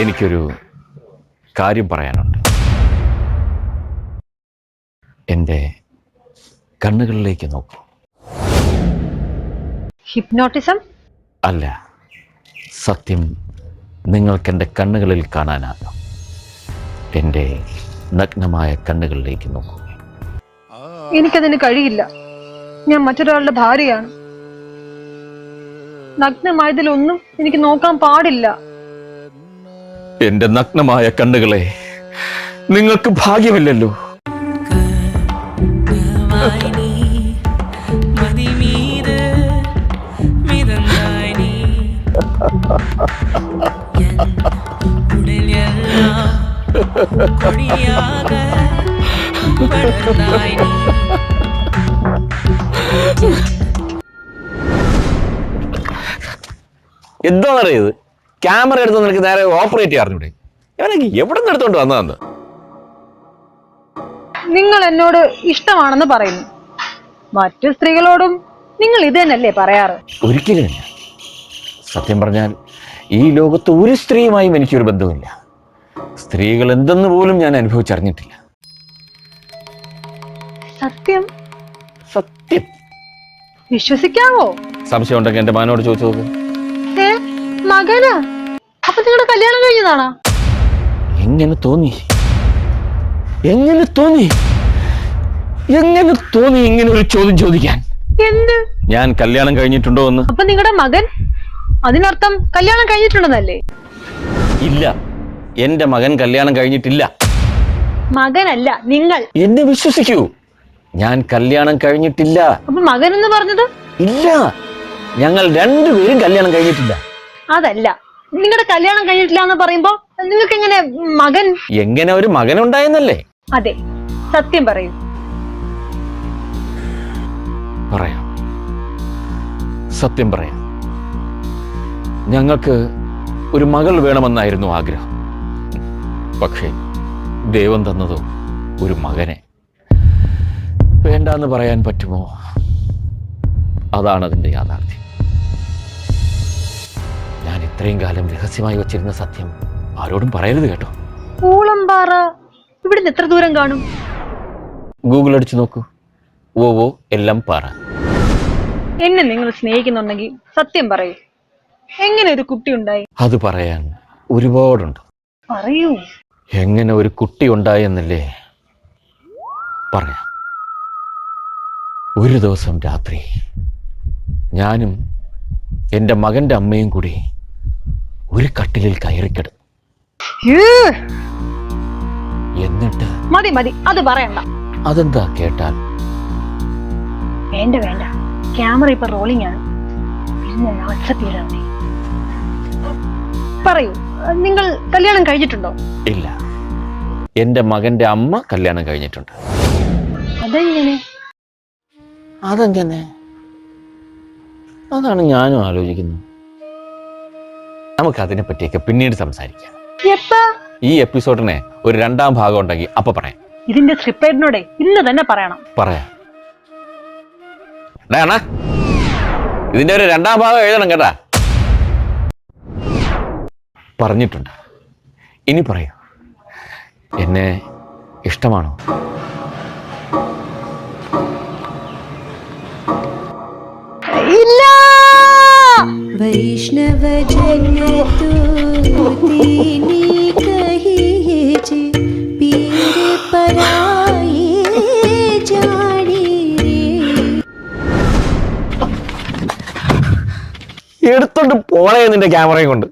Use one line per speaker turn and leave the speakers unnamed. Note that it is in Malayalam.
എനിക്കൊരു കാര്യം പറയാനുണ്ട്. എന്റെ കണ്ണുകളിലേക്ക് നോക്കൂ.
ഹിപ്നോട്ടിസം?
അല്ല സത്യം നിങ്ങൾക്ക് എന്റെ കണ്ണുകളിൽ കാണാനാകും. എന്റെ നഗ്നമായ കണ്ണുകളിലേക്ക് നോക്കൂ.
എനിക്കതിന് കഴിയില്ല. ഞാൻ മറ്റൊരാളുടെ ഭാര്യയാണ്. നഗ്നമായതിലൊന്നും എനിക്ക് നോക്കാൻ പാടില്ല.
എന്റെ നഗ്നമായ കണ്ണുകളെ നിങ്ങൾക്ക് ഭാഗ്യമില്ലല്ലോ. എന്താണറിയത്? ക്യാമറ എടുത്ത് നിനക്ക് നേരെ ഓപ്പറേറ്റ് ചെയ്യാറുണ്ട് ഇവനൊക്കെ എവിടെ നിന്ന് എടുത്തോണ്ട് വന്നതെന്ന്?
നിങ്ങൾ എന്നോട് ഇഷ്ടമാണെന്ന് പറയുന്നു. മറ്റു സ്ത്രീകളോടും നിങ്ങൾ ഇത് തന്നെയല്ലേ പറയാറ്?
ഒരിക്കലും ഇല്ല സത്യം പറഞ്ഞാൽ ഈ ലോകത്ത് ഒരു സ്ത്രീയുമായും എനിക്കൊരു ബന്ധമില്ല സ്ത്രീകൾ എന്തെന്ന് പോലും ഞാൻ അനുഭവിച്ചറിഞ്ഞിട്ടില്ല.
സത്യം?
സത്യം.
വിശ്വസിക്കാവോ?
സംശയം ഉണ്ടെങ്കിൽ എന്റെ മാനോട് ചോദിച്ചു നോക്ക്.
മകനാ? അപ്പൊ നിങ്ങളുടെ കല്യാണം കഴിഞ്ഞതാണോ?
എങ്ങനെ തോന്നി? എങ്ങനെ തോന്നി? എങ്ങനെ തോന്നി ഇങ്ങനെ ഒരു ചോദ്യം ചോദിക്കാൻ?
എന്ത്?
ഞാൻ കല്യാണം കഴിഞ്ഞിട്ടുണ്ടോ എന്ന്?
അപ്പൊ നിങ്ങളുടെ മകൻ? അതിനർത്ഥം കല്യാണം കഴിഞ്ഞിട്ടുണ്ടെന്നല്ലേ?
ഇല്ല. എന്റെ മകൻ കല്യാണം കഴിഞ്ഞിട്ടില്ല.
മകനല്ല നിങ്ങൾ.
എന്നെ വിശ്വസിക്കൂ. ഞാൻ കല്യാണം കഴിഞ്ഞിട്ടില്ല.
അപ്പൊ മകൻ എന്ന് പറഞ്ഞത്?
ഇല്ല. ഞങ്ങൾ രണ്ടുപേരും കല്യാണം കഴിഞ്ഞിട്ടില്ല.
അതല്ല. നിങ്ങളുടെ കല്യാണം കഴിഞ്ഞിട്ടില്ല എന്ന് പറയുമ്പോ നിങ്ങൾക്ക് എങ്ങനെ മകൻ?
എങ്ങനെ ഒരു മകൻ ഉണ്ടായെന്നല്ലേ
അതെ സത്യം പറയൂ.
പറയാം. സത്യം പറയാം. ഞങ്ങൾക്ക് ഒരു മകൾ വേണമെന്നായിരുന്നു ആഗ്രഹം. പക്ഷേ ദൈവം തന്നതോ ഒരു മകനെ. വേണ്ടാന്ന് പറയാൻ പറ്റുമോ? അതാണ് അതിന്റെ യാഥാർത്ഥ്യം. ഇത്രയും കാലം രഹസ്യമായി വച്ചിരുന്ന സത്യം ആരോടും പറയരുത് കേട്ടോ.
പൂളമ്പാറ ഇവിടുന്ന് എത്ര ദൂരം കാണും?
ഗൂഗിൾ അടിച്ചു നോക്കൂ. ഓ ഓ എല്ലാം പാറ.
എന്നെ നിങ്ങൾ സ്നേഹിക്കുന്നുണ്ടെങ്കിൽ സത്യം പറയൂ. എങ്ങനെ ഒരു കുട്ടി ഉണ്ടായി?
അത് പറയാൻ ഒരുപാടുണ്ട്.
പറയൂ.
എങ്ങനെ ഒരു കുട്ടി ഉണ്ടായി എന്നല്ലേ പറയാം. ഒരു ദിവസം രാത്രി ഞാനും എന്റെ മകന്റെ അമ്മയും കൂടി ഒരു കട്ടിലിൽ കയറിക്കിടന്നു എന്നിട്ട്?
മതി മതി. അത് പറയണ്ട.
അതെന്താ കേട്ടാൽ?
വേണ്ട വേണ്ട. ക്യാമറ ഇപ്പൊ റോളിംഗ് ആണ്. പിന്നെ വാട്സപ്പ് ചെയ്താൽ പറയൂ നിങ്ങൾ കല്യാണം കഴിഞ്ഞിട്ടുണ്ടോ?
ഇല്ല. എന്റെ മകന്റെ അമ്മ കല്യാണം കഴിഞ്ഞിട്ടുണ്ട്.
അതെങ്ങനെ?
അതെങ്ങനെ? അതാണ് ഞാനും ആലോചിക്കുന്നത്. നമുക്കതിനെ പറ്റിയൊക്കെ പിന്നീട് സംസാരിക്കാം. ഈ എപ്പിസോഡിനെ ഒരു രണ്ടാം ഭാഗം ഉണ്ടെങ്കിൽ അപ്പൊ പറയാം.
ഇതിന്റെ സ്ക്രിപ്റ്റിനോടെ ഇന്ന് തന്നെ പറയണം.
പറയാം. ഇതിന്റെ ഒരു രണ്ടാം ഭാഗം എഴുതണം കേട്ടാ. പറഞ്ഞിട്ടുണ്ട്. ഇനി പറയൂ. എന്നെ ഇഷ്ടമാണോ?
ഇല്ല.
वैष्णव जन तो तेने कहिए जे पीर पराए जाने रे
എടുത്തോണ്ട് പോണേ നിന്റെ ക്യാമറയും കൊണ്ട്